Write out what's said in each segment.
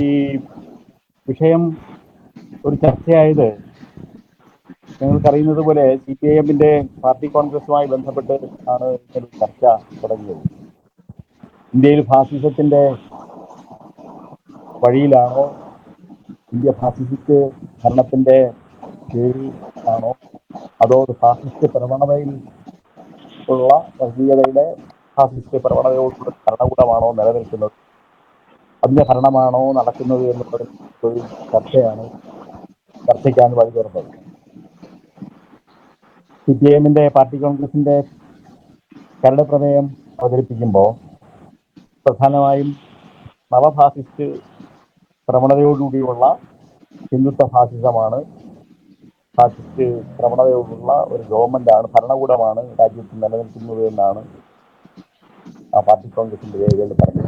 ഈ വിഷയം ഒരു ചർച്ചയായത് നിങ്ങൾക്കറിയുന്നത് പോലെ സി പി ഐ എമ്മിന്റെ പാർട്ടി കോൺഗ്രസുമായി ബന്ധപ്പെട്ട് ആണ് ഒരു ചർച്ച തുടങ്ങിയത്. ഇന്ത്യയിൽ ഫാസിസത്തിന്റെ വഴിയിലാണോ? ഇന്ത്യ ഫാസിസ്റ്റ് ഭരണത്തിന്റെ കീഴിൽ ആണോ? അതോ ഫാസിസ്റ്റ് പ്രവണതയിൽ ഉള്ള വർഗീയതയുടെ ഫാസിസ്റ്റ് പ്രവണതയോടുള്ള ഭരണകൂടമാണോ നിലനിൽക്കുന്നത്? അതിന്റെ ഭരണമാണോ നടക്കുന്നത് എന്നുള്ള ഒരു ചർച്ചയാണ് ചർച്ചയ്ക്കാണ് വഴി തുറന്നത്. സി പി എമ്മിന്റെ പാർട്ടി കോൺഗ്രസിന്റെ കരട് പ്രമേയം അവതരിപ്പിക്കുമ്പോൾ പ്രധാനമായും നവഫാസിസ്റ്റ് പ്രവണതയോടുകൂടിയുള്ള ഹിന്ദുത്വ ഫാസിസമാണ്. ഫാസിസ്റ്റ് പ്രവണതയോടുള്ള ഒരു ഗവൺമെന്റാണ് ഭരണകൂടമാണ് രാജ്യത്ത് നിലനിൽക്കുന്നത് എന്നാണ് ആ പാർട്ടി കോൺഗ്രസിന്റെ രേഖകൾ പറഞ്ഞത്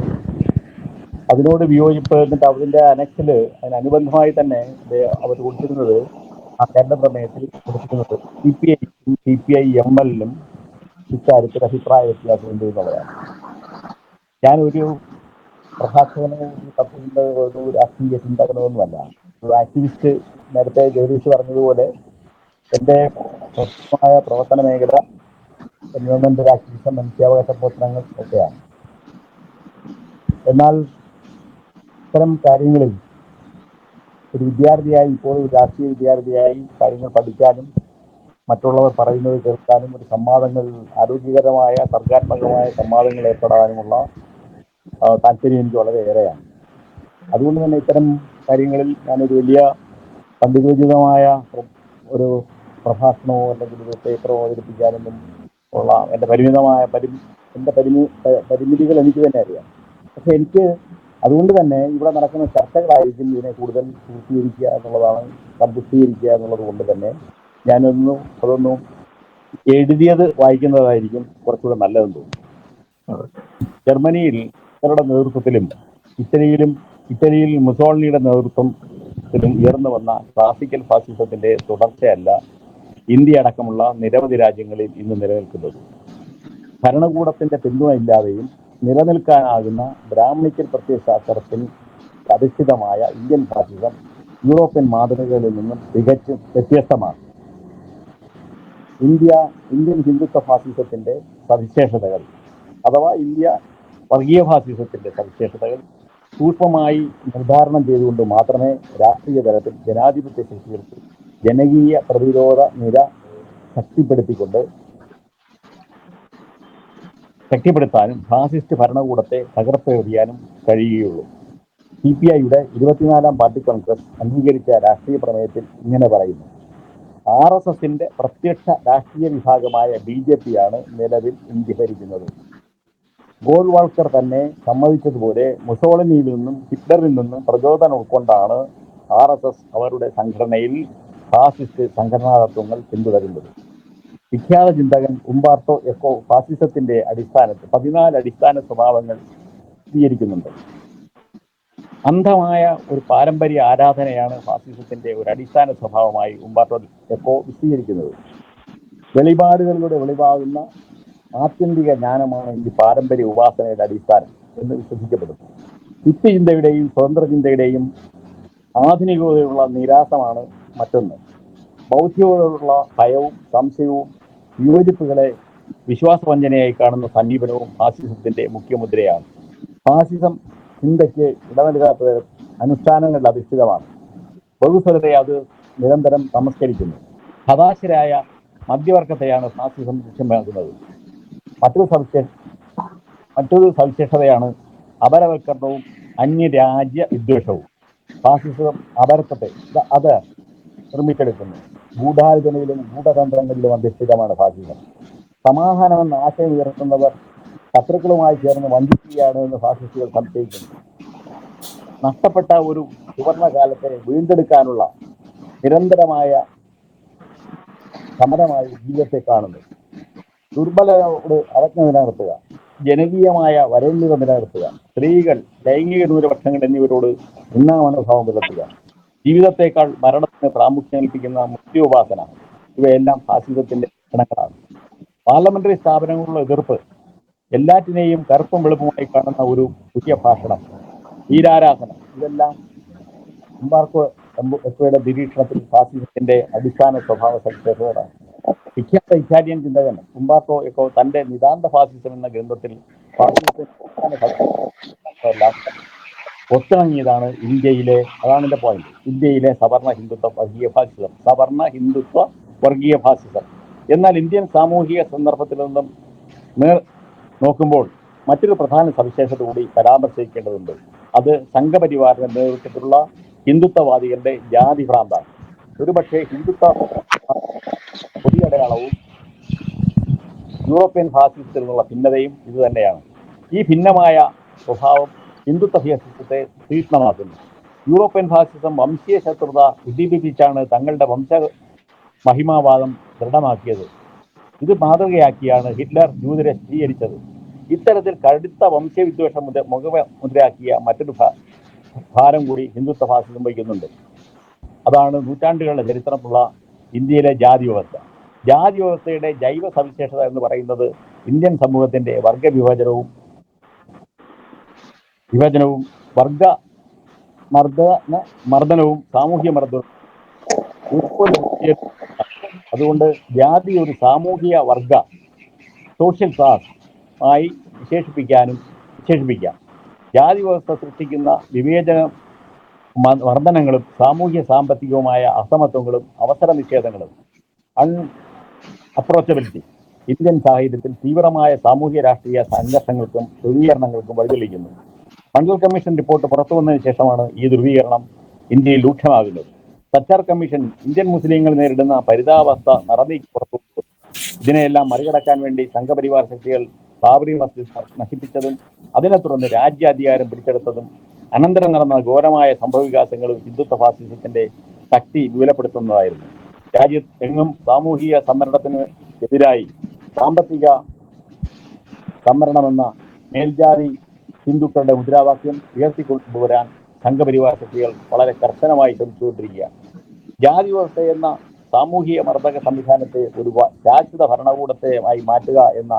അതിനോട് വിയോജിപ്പ് എന്നിട്ട് അവരിന്റെ അനക്സിൽ അതിനനുബന്ധമായി തന്നെ അവർ കൊടുത്തിരുന്നത് ആ കേന്ദ്ര പ്രമേയത്തിൽ കൊടുത്തിരുന്നത്. C P I C P I M എല്ലിലും ഇക്കാര്യത്തിൽ അഭിപ്രായ വ്യത്യാസമുണ്ട് എന്നുള്ളതാണ്. ഞാനൊരു പ്രഭാഷകനെ തത്വത്തിന്റെ ഒരു രാഷ്ട്രീയ ചിന്തകനൊന്നുമല്ല. ഒരു ആക്ടിവിസ്റ്റ് നേരത്തെ ജഗദീഷ് പറഞ്ഞതുപോലെ എന്റെ പ്രശ്നമായ പ്രവർത്തന മേഖല എൻവയോൺമെന്റൽ ആക്ടിവിസം മനുഷ്യാവകാശ പ്രവർത്തനങ്ങൾ ഒക്കെയാണ്. എന്നാൽ ഇത്തരം കാര്യങ്ങളിൽ ഒരു വിദ്യാർത്ഥിയായി ഇപ്പോൾ ഒരു രാഷ്ട്രീയ വിദ്യാർത്ഥിയായി കാര്യങ്ങൾ പഠിക്കാനും മറ്റുള്ളവർ പറയുന്നത് കേൾക്കാനും ഒരു സംവാദങ്ങൾ ആരോഗ്യകരമായ സർഗാത്മകമായ സംവാദങ്ങൾ ഏർപ്പെടാനുമുള്ള താല്പര്യം എനിക്ക് വളരെ ഏറെയാണ്. അതുകൊണ്ട് തന്നെ ഇത്തരം കാര്യങ്ങളിൽ ഞാനൊരു വലിയ പണ്ഡിതോചിതമായ ഒരു പ്രഭാഷണമോ അല്ലെങ്കിൽ ഒരു പേപ്പറോ അവതരിപ്പിക്കാനൊന്നും ഉള്ള എന്റെ പരിമിതമായ പരി എന്റെ പരിമി പരിമിതികൾ എനിക്ക് തന്നെ അറിയാം. പക്ഷെ എനിക്ക് അതുകൊണ്ട് തന്നെ ഇവിടെ നടക്കുന്ന ചർച്ചകളായിരിക്കും ഇതിനെ കൂടുതൽ പൂർത്തീകരിക്കുക എന്നുള്ളതാണ് സമ്പുഷ്ടീകരിക്കുക എന്നുള്ളത് കൊണ്ട് തന്നെ ഞാനൊന്നും അതൊന്നും എഴുതിയത് വായിക്കുന്നതായിരിക്കും കുറച്ചുകൂടെ നല്ലതെന്ന് തോന്നുന്നു. ജർമ്മനിയിൽ ഇവരുടെ നേതൃത്വത്തിലും ഇറ്റലിയിലും ഇറ്റലിയിൽ മുസോളിനിയുടെ നേതൃത്വത്തിലും ഉയർന്നു വന്ന ക്ലാസിക്കൽ ഫാസിസത്തിന്റെ തുടർച്ചയല്ല ഇന്ത്യ അടക്കമുള്ള നിരവധി രാജ്യങ്ങളിൽ ഇന്ന് നിലനിൽക്കുന്നത്. ഭരണകൂടത്തിന്റെ പിന്തുണ ഇല്ലാതെയും നിലനിൽക്കാനാകുന്ന ബ്രാഹ്മണിക്കൽ പ്രത്യയശാസ്ത്രത്തിൽ അധിഷ്ഠിതമായ ഇന്ത്യൻ ഫാസിസം യൂറോപ്യൻ മാതൃകകളിൽ നിന്നും തികച്ചും വ്യത്യസ്തമാണ്. ഇന്ത്യ ഇന്ത്യൻ ഹിന്ദുത്വ ഫാസിസത്തിന്റെ സവിശേഷതകൾ അഥവാ ഇന്ത്യ വർഗീയ ഫാസിസത്തിന്റെ സവിശേഷതകൾ സൂക്ഷ്മമായി നിർദ്ധാരണം ചെയ്തുകൊണ്ട് മാത്രമേ രാഷ്ട്രീയ തലത്തിൽ ജനാധിപത്യ ശക്തികൾക്ക് ജനകീയ പ്രതിരോധ നിര ശക്തിപ്പെടുത്തിക്കൊണ്ട് ശക്തിപ്പെടുത്താനും ഫാസിസ്റ്റ് ഭരണകൂടത്തെ തകർത്തെറിയാനും കഴിയുകയുള്ളൂ. സി പി ഐയുടെ ഇരുപത്തിനാലാം പാർട്ടി കോൺഗ്രസ് അംഗീകരിച്ച രാഷ്ട്രീയ പ്രമേയത്തിൽ ഇങ്ങനെ പറയുന്നു. ആർ എസ് എസിന്റെ പ്രത്യക്ഷ രാഷ്ട്രീയ വിഭാഗമായ ബി ജെ പി ആണ് നിലവിൽ ഇന്ത്യ ഭരിക്കുന്നത് ഗോൾവാൾക്കർ തന്നെ സമ്മതിച്ചതുപോലെ മുസോളിനിയിൽ നിന്നും ഹിറ്റ്ലറിൽ നിന്നും പ്രചോദനം ഉൾക്കൊണ്ടാണ് ആർ എസ് എസ് അവരുടെ സംഘടനയിൽ ഫാസിസ്റ്റ് സംഘടനാ തത്വങ്ങൾ പിന്തുടരുന്നത്. വിഖ്യാത ചിന്തകൻ ഉമ്പാർട്ടോ എക്കോ ഫാസിസത്തിന്റെ അടിസ്ഥാനത്തിൽ പതിനാല് അടിസ്ഥാന സ്വഭാവങ്ങൾ സ്വീകരിക്കുന്നുണ്ട്. അന്ധമായ ഒരു പാരമ്പര്യ ആരാധനയാണ് ഫാസിസത്തിന്റെ ഒരു അടിസ്ഥാന സ്വഭാവമായി ഉമ്പാർട്ടോ എക്കോ വിശദീകരിക്കുന്നത്. വെളിപാടുകളിലൂടെ വെളിവാകുന്ന ആത്യന്തിക ജ്ഞാനമാണ് ഈ പാരമ്പര്യ ഉപാസനയുടെ അടിസ്ഥാനം എന്ന് വിശ്വസിക്കപ്പെടുന്നു. യുക്തിചിന്തയുടെയും സ്വതന്ത്ര ചിന്തയുടെയും ആധുനികതയുള്ള നിരാസമാണ് മറ്റൊന്ന്. ബൗദ്ധികതയുള്ള ഭയവും സംശയവും വിയോജിപ്പുകളെ വിശ്വാസവഞ്ചനയായി കാണുന്ന സമീപനവും ഫാസിസത്തിന്റെ മുഖ്യമുദ്രയാണ്. ഫാസിസം ചിന്തയ്ക്ക് ഇടനൽകാത്ത അനുഷ്ഠാനങ്ങളിൽ അധിഷ്ഠിതമാണ്. ബഹുസ്വരത്തെ അത് നിരന്തരം നമസ്കരിക്കുന്നു. ഹതാശരായ മധ്യവർഗത്തെയാണ് ഫാസിസം ലക്ഷ്യമാക്കുന്നത് മറ്റൊരു സവിശേഷ മറ്റൊരു സവിശേഷതയാണ് അപരവൽക്കരണവും അന്യരാജ്യ വിദ്വേഷവും ഫാസിസം അപരത്വത്തെ അത് നിർമ്മിച്ചെടുക്കുന്നു. ഗൂഢാലോചനയിലും ഗൂഢതന്ത്രങ്ങളിലും അധിഷ്ഠിതമാണ് ഫാസിസം സമാധാനമെന്ന ആശയം ഉയർത്തുന്നവർ ശത്രുക്കളുമായി ചേർന്ന് വഞ്ചിക്കുകയാണ് എന്ന് ഫാസിസ്റ്റുകൾ സംശയിക്കുന്നു. നഷ്ടപ്പെട്ട ഒരു സുവർണകാലത്തെ വീണ്ടെടുക്കാനുള്ള നിരന്തരമായ സമരമായി ജീവിതത്തെ കാണുന്നു. ദുർബലരോട് അവജ്ഞ നിലനിർത്തുക ജനകീയമായ വരേണ്യത നിലനിർത്തുക സ്ത്രീകൾ ലൈംഗിക ന്യൂനപക്ഷങ്ങൾ എന്നിവരോട് ഉന്നാ മനോഭാവം പുലർത്തുക. ജീവിതത്തെക്കാൾ മരണത്തിന് പ്രാമുഖ്യം കൽപ്പിക്കുന്ന മുക്തിയോപാസന ഇവയെല്ലാം ഫാസിസത്തിന്റെ ലക്ഷണങ്ങളാണ് പാർലമെന്ററി സ്ഥാപനങ്ങളുള്ള എതിർപ്പ് എല്ലാറ്റിനെയും കറുപ്പും വെളുപ്പുമായി കാണുന്ന ഒരു പുതിയ ഭാഷണം വീരാരാധന. ഇതെല്ലാം എംബാർക്കോ എക്കോയുടെ നിരീക്ഷണത്തിൽ ഫാസിസത്തിന്റെ അടിസ്ഥാന സ്വഭാവ സവിശേഷതകളാണ്. വിഖ്യാത ഇറ്റാലിയൻ ചിന്തകൻ ഉമ്പാർക്കോ എക്കോ തന്റെ നിതാന്ത ഫാസിസം എന്ന ഗ്രന്ഥത്തിൽ ഫാസിസത്തിന്റെ ഒത്തിണങ്ങിയതാണ് ഇന്ത്യയിലെ അതാണ് എന്റെ പോയിന്റ് ഇന്ത്യയിലെ സവർണ ഹിന്ദുത്വ വർഗീയ ഫാസിസം. സവർണ ഹിന്ദുത്വ വർഗീയ ഫാസിസം. എന്നാൽ ഇന്ത്യൻ സാമൂഹിക സന്ദർഭത്തിൽ നിന്നും നേർ നോക്കുമ്പോൾ മറ്റൊരു പ്രധാന സവിശേഷത കൂടി പരാമർശിക്കേണ്ടതുണ്ട്. അത് സംഘപരിവാറിന്റെ നേതൃത്വത്തിലുള്ള ഹിന്ദുത്വവാദികളുടെ ജാതി ഭ്രാന്താണ് ഒരുപക്ഷെ ഹിന്ദുത്വ പുതിയ അടയാളവും യൂറോപ്യൻ ഫാസിസത്തിൽ നിന്നുള്ള ഭിന്നതയും ഇത് തന്നെയാണ് ഈ ഭിന്നമായ സ്വഭാവം ഹിന്ദുത്വ ഫാസിസത്തെ തീക്ഷ്ണമാക്കുന്നു യൂറോപ്യൻ ഫാസിസം വംശീയ ശത്രുത ഉദ്ദീപിപ്പിച്ചാണ് തങ്ങളുടെ വംശ മഹിമാവാദം ദൃഢമാക്കിയത്. ഇത് മാതൃകയാക്കിയാണ് ഹിറ്റ്ലർ ജൂതരെ സ്ഥിരീകരിച്ചത് ഇത്തരത്തിൽ കടുത്ത വംശവിദ്വേഷം മുദ്ര മുഖ മുദ്രയാക്കിയ മറ്റൊരു ഭാരം കൂടി ഹിന്ദുത്വ ഫാസിസം വഹിക്കുന്നുണ്ട്. അതാണ് നൂറ്റാണ്ടുകളുടെ ചരിത്രമുള്ള ഇന്ത്യയിലെ ജാതി വ്യവസ്ഥ ജാതി വ്യവസ്ഥയുടെ ജൈവ സവിശേഷത എന്ന് പറയുന്നത് ഇന്ത്യൻ സമൂഹത്തിന്റെ വർഗ വിഭജനവും വിഭജനവും വർഗ മർദ്ദന മർദ്ദനവും സാമൂഹ്യ മർദ്ദനവും അതുകൊണ്ട് ജാതി ഒരു സാമൂഹിക വർഗ. സോഷ്യൽ ക്ലാസ് ആയി വിശേഷിപ്പിക്കാനും വിശേഷിപ്പിക്കാം. ജാതി വ്യവസ്ഥ സൃഷ്ടിക്കുന്ന വിവേചന വർധനങ്ങളും സാമൂഹ്യ സാമ്പത്തികവുമായ അസമത്വങ്ങളും അവസര നിഷേധങ്ങളും അൺ അപ്രോച്ചബിലിറ്റി ഇന്ത്യൻ സാഹചര്യത്തിൽ തീവ്രമായ സാമൂഹ്യ രാഷ്ട്രീയ സംഘർഷങ്ങൾക്കും ധ്രുവീകരണങ്ങൾക്കും വഴിതെളിക്കുന്നു. മണ്ഡൽ കമ്മീഷൻ റിപ്പോർട്ട് പുറത്തു വന്നതിന് ശേഷമാണ് ഈ ധ്രുവീകരണം ഇന്ത്യയിൽ രൂക്ഷമാകുന്നത്. സച്ചാർ കമ്മീഷൻ ഇന്ത്യൻ മുസ്ലിങ്ങൾ നേരിടുന്ന പരിതാവസ്ഥ നടന്നീക്കി പുറത്തു ഇതിനെയെല്ലാം മറികടക്കാൻ വേണ്ടി സംഘപരിവാർ ശക്തികൾ ബാബറി മസ്ജിദ് നശിപ്പിച്ചതും അതിനെ തുടർന്ന് രാജ്യാധികാരം പിടിച്ചെടുത്തതും അനന്തരം നടന്ന ഘോരമായ സംഭവവികാസങ്ങളും ഹിന്ദുത്വ ഫാസിസത്തിന്റെ ശക്തി വിപുലപ്പെടുത്തുന്നതായിരുന്നു. രാജ്യത്ത് എങ്ങും സാമൂഹിക സംവരണത്തിന് എതിരായി സാമ്പത്തിക സംവരണമെന്ന മേൽജാതി ഹിന്ദുക്കളുടെ മുദ്രാവാക്യം ഉയർത്തിക്കൊണ്ടുവരാൻ സംഘപരിവാർ ശക്തികൾ വളരെ കർശനമായി ശ്രമിച്ചുകൊണ്ടിരിക്കുകയാണ്. ജാതി വ്യവസ്ഥ എന്ന സാമൂഹിക മർദ്ദക സംവിധാനത്തെ ഒരു ശാശ്വത ഭരണകൂടത്തെ ആയി മാറ്റുക എന്ന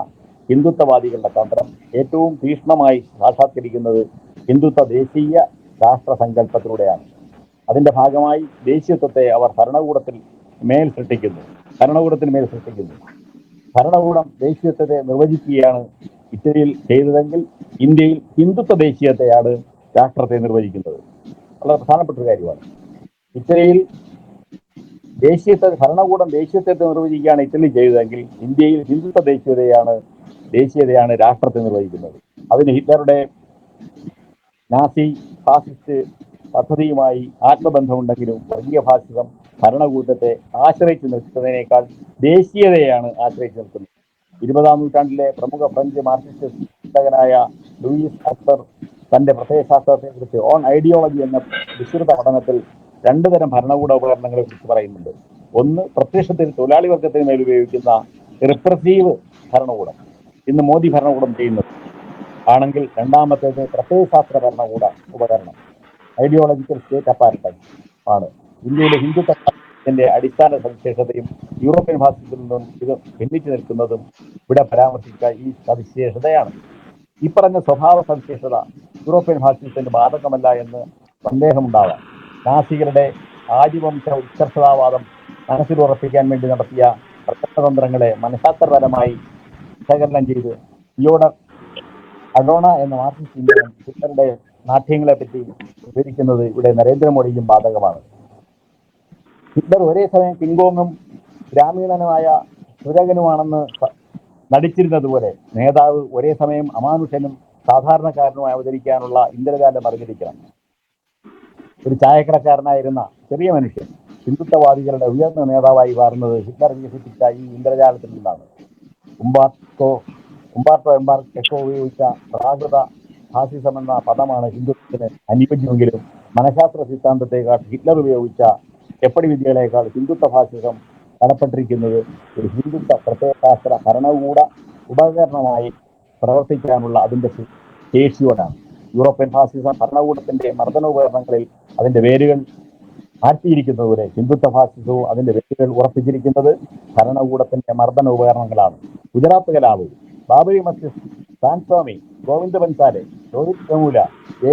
ഹിന്ദുത്വവാദികളുടെ തന്ത്രം ഏറ്റവും തീക്ഷ്ണമായി സാക്ഷാത്കരിക്കുന്നത് ഹിന്ദുത്വ ദേശീയ രാഷ്ട്ര സങ്കല്പത്തിലൂടെയാണ്. അതിന്റെ ഭാഗമായി ദേശീയത്വത്തെ അവർ ഭരണകൂടത്തിൽ മേൽ സൃഷ്ടിക്കുന്നു. ഭരണകൂടത്തിന് മേൽ സൃഷ്ടിക്കുന്നു. ഭരണകൂടം ദേശീയത്വത്തെ നിർവചിക്കുകയാണ് ഇറ്റലിയിൽ ചെയ്തതെങ്കിൽ ഇന്ത്യയിൽ ഹിന്ദുത്വ ദേശീയത്തെയാണ് രാഷ്ട്രത്തെ നിർവചിക്കുന്നത് വളരെ പ്രധാനപ്പെട്ട ഒരു കാര്യമാണ്. ഇറ്റലിയിൽ ദേശീയത്തെ ഭരണകൂടം ദേശീയത്തെ നിർവചിക്കുകയാണ് ഇറ്റലി ചെയ്തതെങ്കിൽ ഇന്ത്യയിൽ ഹിന്ദുത്വ ദേശീയതയാണ് ദേശീയതയാണ് രാഷ്ട്രത്തെ നിർവഹിക്കുന്നത്. അതിന് ഹിറ്റ്ലറുടെ നാസി ഫാസിസ്റ്റ് പദ്ധതിയുമായി ആത്മബന്ധമുണ്ടെങ്കിലും വർഗീയ ഫാസിസം ഭരണകൂടത്തെ ആശ്രയിച്ചു നിൽക്കുന്നതിനേക്കാൾ ദേശീയതയാണ് ആശ്രയിച്ചു നിൽക്കുന്നത്. ഇരുപതാം നൂറ്റാണ്ടിലെ പ്രമുഖ ഫ്രഞ്ച് മാർക്സിസ്റ്റ് ചിന്തകനായ ലൂയിസ് അക്സർ തന്റെ പ്രത്യയശാസ്ത്രത്തെ കുറിച്ച് ഓൺ ഐഡിയോളജി എന്ന വിസ്തൃത പഠനത്തിൽ രണ്ടു തരം ഭരണകൂട ഉപകരണങ്ങളെ കുറിച്ച് പറയുന്നുണ്ട്. ഒന്ന് പ്രത്യക്ഷത്തിൽ തൊഴിലാളി വർഗത്തിന് മേൽ ഉപയോഗിക്കുന്ന റിപ്രസീവ് ഭരണകൂടം. ഇന്ന് മോദി ഭരണകൂടം ചെയ്യുന്നത് ആണെങ്കിൽ രണ്ടാമത്തേത് പ്രത്യയശാസ്ത്ര ഭരണകൂട ഉപകരണം. ഐഡിയോളജിക്കൽ സ്റ്റേറ്റ് അപ്പാരറ്റൈസ് ആണ്. ഇന്ത്യയിലെ ഹിന്ദുത്വത്തിന്റെ അടിസ്ഥാന സവിശേഷതയും യൂറോപ്യൻ ഫാസിസത്തിൽ നിന്നും ഇത് ഭിന്നിച്ചു നിൽക്കുന്നതും ഇവിടെ പരാമർശിച്ച ഈ സവിശേഷതയാണ്. ഈ പറഞ്ഞ സ്വഭാവ സവിശേഷത യൂറോപ്യൻ ഭാഷത്തിന് ബാധകമല്ല എന്ന് സന്ദേഹമുണ്ടാവാം. നാസികളുടെ ആദിവംശ ഉത്കർഷതാവാദം മനസ്സിൽ ഉറപ്പിക്കാൻ വേണ്ടി നടത്തിയ പ്രകടനതന്ത്രങ്ങളെ മനഃശാസ്ത്രപരമായി വിശകലനം ചെയ്ത് ഇയോടെ അഡോണ എന്ന മാർക്സിസ്റ്റ് ചിന്തകൻ ഹിറ്റ്ലറുടെ നാട്യങ്ങളെ പറ്റി വിവരിക്കുന്നത് ഇവിടെ നരേന്ദ്രമോദിക്കും ബാധകമാണ്. ഹിറ്റ്ലർ ഒരേ സമയം കിങ്കോങ്ങും ഗ്രാമീണനുമായ സുരകനുമാണെന്ന് നടിച്ചിരുന്നത് പോലെ നേതാവ് ഒരേ സമയം അമാനുഷനും സാധാരണക്കാരനുമായി അവതരിക്കാനുള്ള ഇന്ദ്രജാലം അറിഞ്ഞിരിക്കണം ഒരു ചായക്കടക്കാരനായിരുന്ന ചെറിയ മനുഷ്യൻ ഹിന്ദുത്വവാദികളുടെ ഉയർന്ന നേതാവായി മാറുന്നത് ഹിറ്റ്ലർ വികസിപ്പിച്ച ഈ ഇന്ദ്രജാലത്തിൽ നിന്നാണ് ഉമ്പാർട്ടോ ഉമ്പാർട്ടോ എംബാർക്കോ ഉപയോഗിച്ച പ്രാകൃത ഫാസിസം എന്ന പദമാണ് ഹിന്ദുത്വത്തിന് അനുയോജ്യമെങ്കിലും മനഃശാസ്ത്ര സിദ്ധാന്തത്തെക്കാൾ ഹിറ്റ്ലർ ഉപയോഗിച്ച ചെപ്പടി വിദ്യകളേക്കാൾ ഹിന്ദുത്വ ഫാസിസം കടപ്പെട്ടിരിക്കുന്നത് ഒരു ഹിന്ദുത്വ പ്രത്യയശാസ്ത്ര ഭരണകൂട ഉപകരണമായി പ്രവർത്തിക്കാനുള്ള അതിന്റെ ശേഷിയോടാണ്. യൂറോപ്യൻ ഫാസിസം ഭരണകൂടത്തിന്റെ മർദ്ദനോപകരണങ്ങളിൽ അതിന്റെ വേരുകൾ മാറ്റിയിരിക്കുന്നതുവരെ ഹിന്ദുത്വ ഫാസിസവും അതിന്റെ വേരുകൾ ഉറപ്പിച്ചിരിക്കുന്നത് ഭരണകൂടത്തിന്റെ മർദ്ദന ഉപകരണങ്ങളാണ്. ഗുജറാത്ത് കലാപവും ബാബരി മസ്ജിദ് സാൻസ്വാമി ഗോവിന്ദ ബൻസാലെ രോഹിത്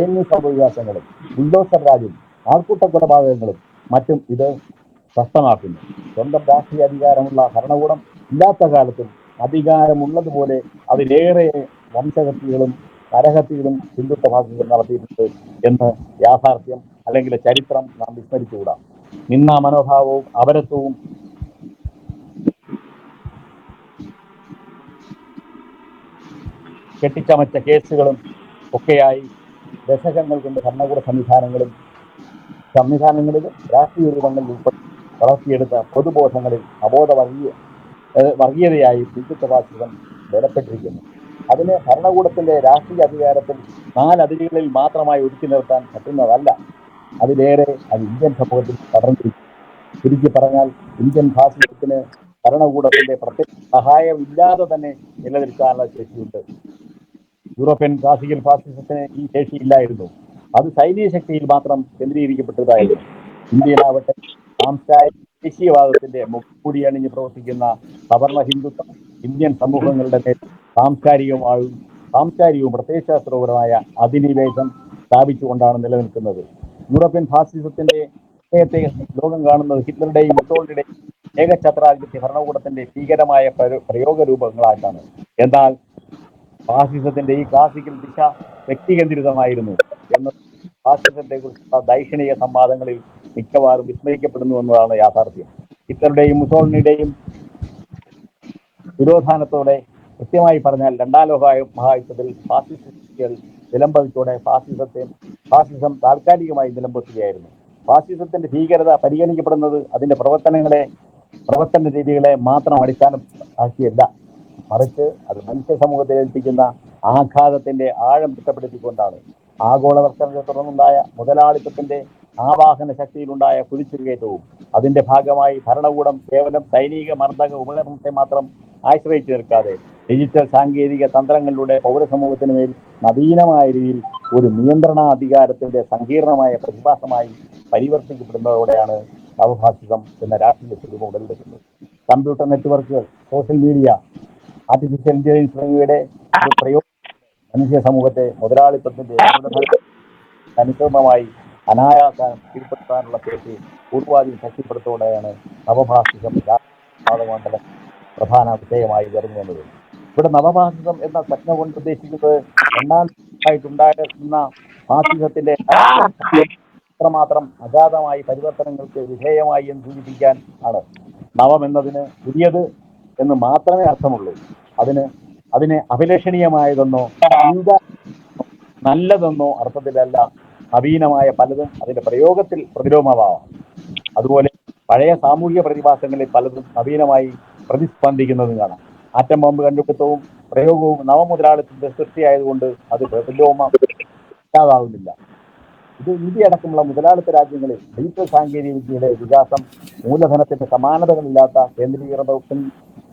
എൻ യു സംഭവവികാസങ്ങളും ബുൾഡോസർ രാജും ആൾക്കൂട്ട കൊലപാതകങ്ങളും മറ്റും ഇത് സ്വസ്ഥമാക്കുന്നു സ്വന്തം രാഷ്ട്രീയ അധികാരമുള്ള ഭരണകൂടം ഇല്ലാത്ത കാലത്തും അധികാരമുള്ളതുപോലെ അതിലേറെ വംശഹത്യകളും നരഹത്യകളും ഹിന്ദുത്വ ഭാഗങ്ങൾ നടത്തിയിട്ടുണ്ട് എന്ന് യാഥാർത്ഥ്യം അല്ലെങ്കിൽ ചരിത്രം നാം വിസ്മരിച്ചുകൂടാ. നിന്ന മനോഭാവവും അപരത്വവും കെട്ടിച്ചമച്ച കേസുകളും ഒക്കെയായി ദശകങ്ങൾ കൊണ്ട് ഭരണകൂട സംവിധാനങ്ങളും സംവിധാനങ്ങളിലും രാഷ്ട്രീയ രൂപങ്ങളിൽ ഉൾപ്പെടെ വളർത്തിയെടുത്ത പൊതുബോധങ്ങളിൽ അബോധ വർഗീയ വർഗീയതയായി ഹിന്ദുത്വ ഫാസിസം ബലപ്പെട്ടിരിക്കുന്നു. അതിന് ഭരണകൂടത്തിന്റെ രാഷ്ട്രീയ അധികാരത്തിൽ നാലതിരുകളിൽ മാത്രമായി ഒതുക്കി നിർത്താൻ പറ്റുന്നതല്ല. അതിലേറെ അത് ഇന്ത്യൻ സമൂഹത്തിൽ പടർന്നിരിക്കും ചുരുക്കി പറഞ്ഞാൽ ഇന്ത്യൻ ഭാഷത്തിന് ഭരണകൂടത്തിന്റെ പ്രത്യേക സഹായമില്ലാതെ തന്നെ നിലനിൽക്കാനുള്ള ശേഷിയുണ്ട്. യൂറോപ്യൻ ക്ലാസിക്കൽ ഫാസിസത്തിന് ഈ ശേഷിയില്ലായിരുന്നു. അത് സൈനിക ശക്തിയിൽ മാത്രം കേന്ദ്രീകരിക്കപ്പെട്ടതായിരുന്നു. ഇന്ത്യയിലാവട്ടെ സാംസ്കാരിക ദേശീയവാദത്തിന്റെ മുക്കുടി അണിഞ്ഞ് പ്രവർത്തിക്കുന്ന സവർണ ഹിന്ദുത്വം ഇന്ത്യൻ സമൂഹങ്ങളുടെ മേൽ സാംസ്കാരികമായും സാംസ്കാരികവും പ്രത്യയശാസ്ത്രപരമായ അധിനിവേശം സ്ഥാപിച്ചുകൊണ്ടാണ് നിലനിൽക്കുന്നത്. യൂറോപ്യൻ ഫാസിസത്തിന്റെ വിഷയത്തെ ലോകം കാണുന്നത് ഹിറ്റ്ലറുടെയും മുസോളിയുടെയും ഏകഛത്രാധിപത്യ ഭരണകൂടത്തിന്റെ ഭീകരമായ പ്രയോഗ രൂപങ്ങളായിട്ടാണ് എന്നാൽ ഫാസിസത്തിന്റെ ഈ ക്ലാസിക്കൽ ദിശ വ്യക്തികേന്ദ്രിതമായിരുന്നു എന്ന് ഫാസിസത്തെ കുറിച്ചുള്ള ദൈക്ഷണിക സംവാദങ്ങളിൽ മിക്കവാറും വിസ്മയിക്കപ്പെടുന്നു എന്നതാണ് യാഥാർത്ഥ്യം. ഹിറ്റ്ലറുടെയും മുസോളിനിയുടെയും വിരോധാനത്തോടെ കൃത്യമായി പറഞ്ഞാൽ രണ്ടാം ലോക മഹായുദ്ധത്തിൽ ഫാസിസ്റ്റുകൾ നിലംപതിച്ചോടെ ഫാസിസത്തെ ഫാസിസം താൽക്കാലികമായി നിലംപൊത്തുകയായിരുന്നു. ഫാസിസത്തിന്റെ ഭീകരത പരിഗണിക്കപ്പെടുന്നത് അതിന്റെ പ്രവർത്തനങ്ങളെ പ്രവർത്തന രീതികളെ മാത്രം അടിസ്ഥാനമാക്കിയല്ല. മറിച്ച് അത് മനുഷ്യ സമൂഹത്തിൽ ഏൽപ്പിക്കുന്ന ആഘാതത്തിന്റെ ആഴം തിട്ടപ്പെടുത്തിക്കൊണ്ടാണ് ആഗോളവൽക്കരണത്തെ തുടർന്നുണ്ടായ മുതലാളിത്തത്തിന്റെ ആവാഹന ശക്തിയിലുണ്ടായ കുതിച്ചുകയറ്റവും അതിന്റെ ഭാഗമായി ഭരണകൂടം കേവലം സൈനിക മർദ്ദക ഉപകരണത്തെ മാത്രം ആശ്രയിച്ചു നിൽക്കാതെ ഡിജിറ്റൽ സാങ്കേതിക തന്ത്രങ്ങളിലൂടെ പൗരസമൂഹത്തിന് മേൽ നവീനമായ രീതിയിൽ ഒരു നിയന്ത്രണാധികാരത്തിന്റെ സങ്കീർണമായ പ്രതിഭാസമായി പരിവർത്തിക്കപ്പെടുന്നതോടെയാണ് നവഭാഷികം എന്ന രാഷ്ട്രീയ സ്വരൂപം ഉടലെടുക്കുന്നത് കമ്പ്യൂട്ടർ നെറ്റ്വർക്കുകൾ സോഷ്യൽ മീഡിയ ആർട്ടിഫിഷ്യൽ ഇന്റലിജൻസ് തുടങ്ങിയവയുടെ പ്രയോഗം മനുഷ്യ സമൂഹത്തെ മുതലാളിത്തത്തിന്റെ അനുസൃതമായി അനായാസം കീഴ്പ്പെടുത്താനുള്ള ശേഷി പൂർവാധീനം ശക്തിപ്പെടുത്തോടെയാണ് നവഭാഷികം മണ്ഡലം പ്രധാന വിഷയമായി ഉയർന്നു വന്നത് ഇവിടെ നവഭാഷികം എന്ന സ്വപ്നം കൊണ്ട് ഉദ്ദേശിക്കുന്നത് രണ്ടാം ആയിട്ടുണ്ടായിരുന്ന ഭാഷികത്തിന്റെ അത്രമാത്രം അഗാധമായി പരിവർത്തനങ്ങൾക്ക് വിധേയമായി എന്ന് സൂചിപ്പിക്കാൻ ആണ്. നവം എന്നതിന് പുതിയത് എന്ന് മാത്രമേ അർത്ഥമുള്ളൂ. അതിന് അതിനെ അഭിലഷണീയമായതെന്നോ നല്ലതെന്നോ അർത്ഥത്തിലല്ല നവീനമായ പലതും അതിന്റെ പ്രയോഗത്തിൽ പ്രതിലോമമാവാം അതുപോലെ പഴയ സാമൂഹിക പ്രതിഭാസങ്ങളിൽ പലതും നവീനമായി പ്രതിസ്പന്ദിക്കുന്നതും കാണാം. ആറ്റം ബോംബ് കണ്ടുപിടുത്തവും പ്രയോഗവും നവമുതലാളിത്തത്തിന്റെ സൃഷ്ടിയായതുകൊണ്ട് അത് പ്രതിലോമ ഇല്ലാതാവുന്നില്ല. ഇത് ഇന്ത്യ അടക്കമുള്ള മുതലാളിത്ത രാജ്യങ്ങളിൽ ഡിജിറ്റൽ സാങ്കേതിക വിദ്യയുടെ വികാസം മൂലധനത്തിന്റെ സമാനതകളില്ലാത്ത കേന്ദ്രീകൃതവും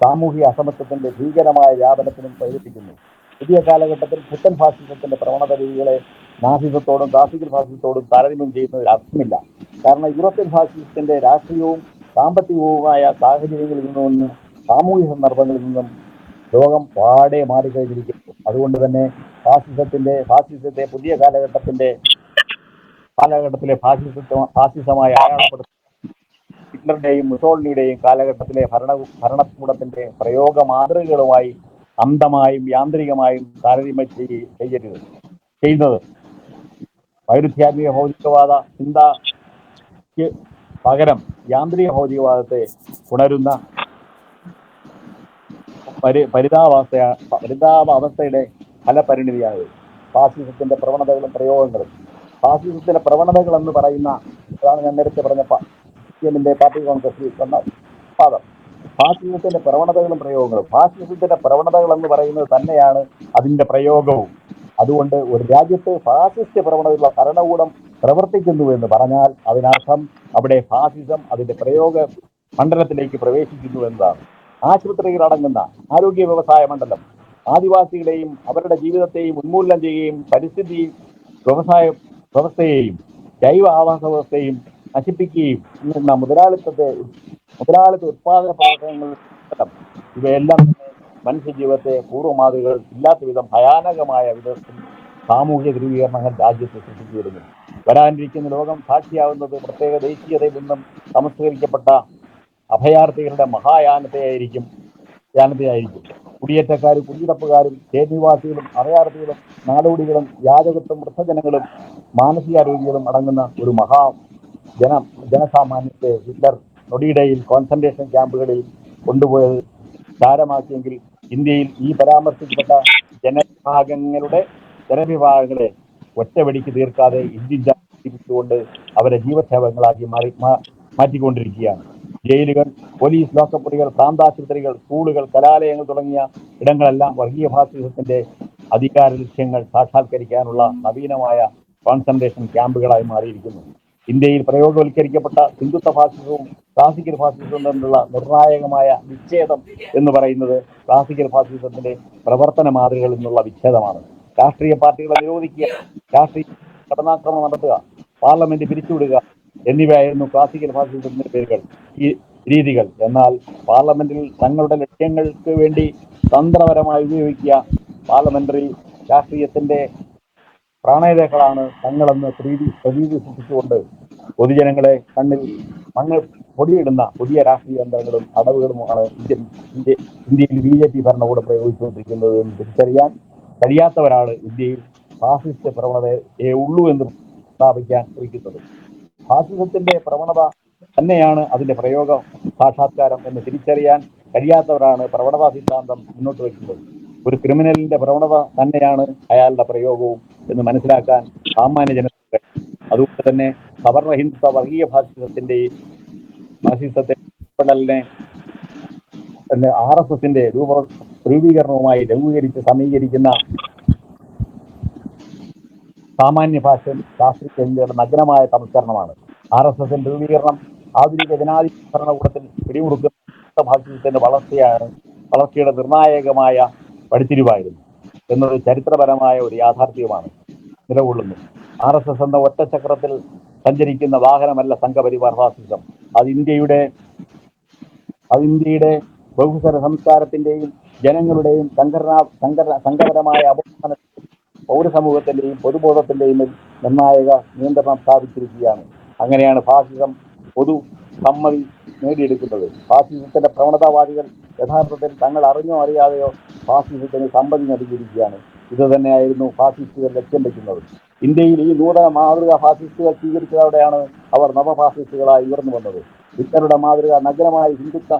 സാമൂഹിക അസമത്വത്തിന്റെ ഭീകരമായ വ്യാപനത്തിനും പ്രേരിപ്പിക്കുന്നു. പുതിയ കാലഘട്ടത്തിൽ പുത്തൻ ഫാസിസത്തിന്റെ പ്രവണത രീതികളെ നാസിസത്തോടും ക്ലാസിക്കൽ ഫാസിസത്തോടും താരതമ്യം ചെയ്യുന്നതിൽ അർത്ഥമില്ല. കാരണം യൂറോപ്യൻ ഫാസിസത്തിന്റെ രാഷ്ട്രീയവും സാമ്പത്തികവുമായ സാഹചര്യങ്ങളിൽ നിന്നും സാമൂഹിക സന്ദർഭങ്ങളിൽ നിന്നും ലോകം പാടെ മാറിക്കഴിഞ്ഞിരിക്കുന്നു. അതുകൊണ്ട് തന്നെ ഫാസിസത്തിന്റെ ഫാസിസത്തെ പുതിയ കാലഘട്ടത്തിന്റെ കാലഘട്ടത്തിലെ ഫാസിസത്തെ ഫാസിസമായി അടയാളപ്പെടുത്തി ഹിറ്റ്ലറുടെയും മുസോളിനിയുടെയും കാലഘട്ടത്തിലെ ഭരണ ഭരണകൂടത്തിന്റെ പ്രയോഗ മാതൃകകളുമായി അന്തമായും യാന്ത്രികമായും താരതമ്യം ചെയ്യ- ചെയ്യരുത്. ചെയ്യുന്നത്. വൈരുദ്ധ്യാത്മിക ഭൗതികവാദ ചിന്തയ്ക്ക് പകരം യാന്ത്രിക ഭൗതികവാദത്തെ ഉണരുന്ന പരി പരിതാവാവസ്ഥ പരിതാപാവസ്ഥയുടെ ഫലപരിണിതിയാണ് ഫാസിസത്തിന്റെ പ്രവണതകളും പ്രയോഗങ്ങളും. ഫാസിസത്തിന്റെ പ്രവണതകൾ എന്ന് പറയുന്ന അതാണ് ഞാൻ നേരത്തെ പറഞ്ഞ എമ്മിന്റെ പാർട്ടി കോൺഗ്രസ് വന്ന പാദം. ഫാസിസത്തിന്റെ പ്രവണതകളും പ്രയോഗങ്ങളും. ഫാസിസത്തിന്റെ പ്രവണതകൾ എന്ന് പറയുന്നത് തന്നെയാണ് അതിന്റെ പ്രയോഗവും. അതുകൊണ്ട് ഒരു രാജ്യത്ത് ഫാസിസ്റ്റ് പ്രവണതയുള്ള ഭരണകൂടം പ്രവർത്തിക്കുന്നു എന്ന് പറഞ്ഞാൽ അതിനർത്ഥം അവിടെ ഫാസിസം അതിന്റെ പ്രയോഗ മണ്ഡലത്തിലേക്ക് പ്രവേശിക്കുന്നു എന്നതാണ്. ആശുപത്രികൾ അടങ്ങുന്ന ആരോഗ്യ വ്യവസായ മണ്ഡലം. ആദിവാസികളെയും അവരുടെ ജീവിതത്തെയും ഉന്മൂലനം ചെയ്യുകയും പരിസ്ഥിതി വ്യവസായ വ്യവസ്ഥയെയും ജൈവ ആവാസ വ്യവസ്ഥയും നശിപ്പിക്കുകയും എന്ന മുതലാളിത്തത്തെ മുതലാളിത്ത ഉത്പാദന പ്രവർത്തനങ്ങൾ ഇവയെല്ലാം മനുഷ്യജീവിതത്തെ പൂർവമാതൃകൾ ഇല്ലാത്ത വിധം ഭയാനകമായ വിധത്തിൽ സാമൂഹ്യ ധ്രുവീകരണങ്ങൾ രാജ്യത്ത് സൃഷ്ടിച്ചു വരുന്നു വരാനിരിക്കുന്ന ലോകം സാക്ഷിയാവുന്നത് പ്രത്യേക ദേശീയതയിൽ നിന്നും സംസ്കരിക്കപ്പെട്ട അഭയാർത്ഥികളുടെ മഹായാനത്തെയായിരിക്കും യാനത്തെയായിരിക്കും. കുടിയേറ്റക്കാരും കുടിയിടപ്പുകാരും നിവാസികളും അഭയാർത്ഥികളും നാടോടികളും യാചകത്വം വൃദ്ധജനങ്ങളും മാനസികാരോഗ്യങ്ങളും അടങ്ങുന്ന ഒരു മഹാ ജന ജനസാമാന്യത്തെ ഹിറ്റ്ലർ നൊടിയിടയിൽ കോൺസെൻട്രേഷൻ ക്യാമ്പുകളിൽ കൊണ്ടുപോയത് സാരമാക്കിയെങ്കിൽ ഇന്ത്യയിൽ ഈ പരാമർശിക്കപ്പെട്ട ജനവിഭാഗങ്ങളുടെ ജനവിഭാഗങ്ങളെ ഒറ്റവടിക്ക് തീർക്കാതെ ഇന്ത്യൻ ജാതി അവരെ ജീവസേവങ്ങളാക്കി മാറി മാറ്റിക്കൊണ്ടിരിക്കുകയാണ്. ജയിലുകൾ പോലീസ് ലോക്കപ്പുറികൾ പ്രാന്താശുപത്രികൾ സ്കൂളുകൾ കലാലയങ്ങൾ തുടങ്ങിയ ഇടങ്ങളെല്ലാം വർഗീയ ഫാസിസത്തിന്റെ അധികാര ലക്ഷ്യങ്ങൾ സാക്ഷാത്കരിക്കാനുള്ള നവീനമായ കോൺസെൻട്രേഷൻ ക്യാമ്പുകളായി മാറിയിരിക്കുന്നു. ഇന്ത്യയിൽ പ്രയോഗവൽക്കരിക്കപ്പെട്ട ഹിന്ദുത്വ ഫാസിസവും ക്ലാസിക്കൽ ഫാസിസവും തമ്മിലുള്ള നിർണായകമായ വിച്ഛേദം എന്ന് പറയുന്നത് ക്ലാസിക്കൽ ഫാസിസത്തിന്റെ പ്രവർത്തന മാതൃകകളിൽ നിന്നുള്ള വിച്ഛേദമാണ്. രാഷ്ട്രീയ പാർട്ടികളെ നിരോധിക്കുക രാഷ്ട്രീയ കടന്നാക്രമണം നടത്തുക പാർലമെന്റ് പിരിച്ചുവിടുക എന്നിവയായിരുന്നു ക്ലാസിക്കൽ ഫാസിസത്തിന്റെ പേരുകൾ. ഈ രീതികൾ. എന്നാൽ പാർലമെന്റിൽ തങ്ങളുടെ ലക്ഷ്യങ്ങൾക്ക് വേണ്ടി തന്ത്രപരമായി ഉപയോഗിക്കുക പാർലമെന്ററി രാഷ്ട്രീയത്തിന്റെ പ്രാണേതാക്കളാണ് തങ്ങളെന്ന് പ്രീതി പ്രതീതി സൃഷ്ടിച്ചുകൊണ്ട് പൊതുജനങ്ങളെ കണ്ണിൽ മണ്ണ് പൊടിയിടുന്ന പുതിയ രാഷ്ട്രീയ യന്ത്രങ്ങളും അടവുകളുമാണ് ഇന്ത്യൻ ഇന്ത്യ ഇന്ത്യയിൽ ബി ജെ പി ഭരണകൂടം പ്രയോഗിച്ചുകൊണ്ടിരിക്കുന്നത് എന്ന് തിരിച്ചറിയാൻ കഴിയാത്തവരാണ് ഇന്ത്യയിൽ ഫാസിസ്റ്റ് പ്രവണതയെ ഉള്ളൂ എന്ന് സ്ഥാപിക്കാൻ ശ്രമിക്കുന്നത്. ഫാസിസത്തിന്റെ പ്രവണത തന്നെയാണ് അതിന്റെ പ്രയോഗം സാക്ഷാത്കാരം എന്ന് തിരിച്ചറിയാൻ കഴിയാത്തവരാണ് പ്രവണതാ സിദ്ധാന്തം മുന്നോട്ട് വയ്ക്കുന്നത്. ഒരു ക്രിമിനലിന്റെ പ്രവണത തന്നെയാണ് അയാളുടെ പ്രയോഗവും എന്ന് മനസ്സിലാക്കാൻ സാമാന്യ ജനതയ്ക്ക് അതുകൊണ്ട് തന്നെ സവർണ ഹിന്ദുത്വ വർഗീയ ഫാസിസത്തിന്റെ ഫാസിസത്തെ ആർ എസ് എസിന്റെ രൂപ രൂപീകരണവുമായി ലഘൂകരിച്ച് സമീകരിക്കുന്ന സാമാന്യ ഭാഷ ശാസ്ത്രീയ ഇന്ത്യയുടെ നഗ്നമായ സംസ്കരണമാണ്. ആർ എസ് എസിന്റെ രൂപീകരണം ആധുനിക ജനാധിപത്യ ഭരണകൂടത്തിൽ പിടിമുറുക്കുന്ന ഭാഷത്തിന്റെ വളർച്ചയാണ് വളർച്ചയുടെ നിർണായകമായ പടിത്തിരിവായിരുന്നു എന്നത് ചരിത്രപരമായ ഒരു യാഥാർത്ഥ്യമാണ് നിലകൊള്ളുന്നു. ആർ എസ് എസ് എന്ന ഒറ്റച്ചക്രത്തിൽ സഞ്ചരിക്കുന്ന വാഹനമല്ല സംഘപരിവാർ ഫാസിസം. അത് ഇന്ത്യയുടെ അത് ഇന്ത്യയുടെ ബഹുസര സംസ്കാരത്തിന്റെയും ജനങ്ങളുടെയും സംഘടനാ സംഘടന സംഘപരമായ അപമാന പൗരസമൂഹത്തിന്റെയും പൊതുബോധത്തിന്റെയും നിർണായക നിയന്ത്രണം സ്ഥാപിച്ചിരിക്കുകയാണ്. അങ്ങനെയാണ് ഫാസിസം പൊതു സമ്മതി നേടിയെടുക്കുന്നത്. ഫാസിസത്തിന്റെ പ്രവണതാവാദികൾ യഥാർത്ഥത്തിൽ തങ്ങൾ അറിഞ്ഞോ അറിയാതെയോ ഫാസിസത്തിന് സമ്മതി നൽകിയിരിക്കുകയാണ്. ഇത് തന്നെയായിരുന്നു ഫാസിസ്റ്റുകൾ ലക്ഷ്യം വെക്കുന്നത്. ഇന്ത്യയിൽ ഈ നൂതന മാതൃക ഫാസിസ്റ്റുകൾ സ്വീകരിച്ചതോടെയാണ് അവർ നവഫാസിസ്റ്റുകളായി ഉയർന്നു വന്നത്. ഹിറ്റ്ലറുടെ മാതൃക നഗ്നമായി ഹിന്ദുത്വ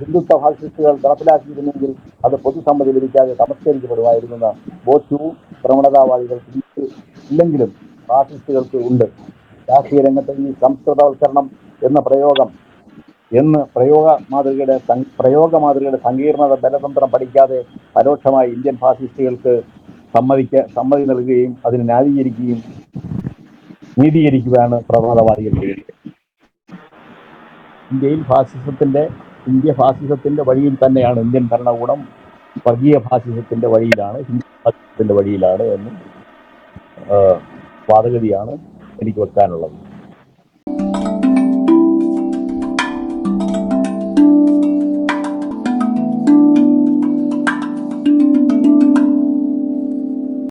ഹിന്ദുത്വ ഫാസിസ്റ്റുകൾ നടപ്പിലാക്കിയിരുന്നെങ്കിൽ അത് പൊതുസമ്മതി ലഭിക്കാതെ തമസ്കരിക്കപ്പെടുമായിരുന്നെന്ന് ബോധ്യവും പ്രവണതാവാദികൾക്ക് ഇന്ന് ഇല്ലെങ്കിലും ഫാസിസ്റ്റുകൾക്ക് ഉണ്ട്. രാഷ്ട്രീയ രംഗത്ത് ഈ സംസ്കൃതവൽക്കരണം എന്ന പ്രയോഗം എന്ന് പ്രയോഗ മാതൃകയുടെ പ്രയോഗ മാതൃകയുടെ സങ്കീർണത ബലതന്ത്രം പഠിക്കാതെ പരോക്ഷമായി ഇന്ത്യൻ ഫാസിസ്റ്റുകൾക്ക് സമ്മതിക്ക സമ്മതി നൽകുകയും അതിനെ ന്യായീകരിക്കുകയും നീതീകരിക്കുകയാണ് ചെയ്യുന്നത്. ഇന്ത്യയിൽ ഫാസിസത്തിന്റെ ഇന്ത്യ ഫാസിസത്തിന്റെ വഴിയിൽ തന്നെയാണ് ഇന്ത്യൻ ഭരണകൂടം വർഗീയ ഫാസിസത്തിന്റെ വഴിയിലാണ് ഹിന്ദു ഫാസിസത്തിന്റെ വഴിയിലാണ് എന്ന് വാദഗതിയാണ് എനിക്ക് വെക്കാനുള്ളത്.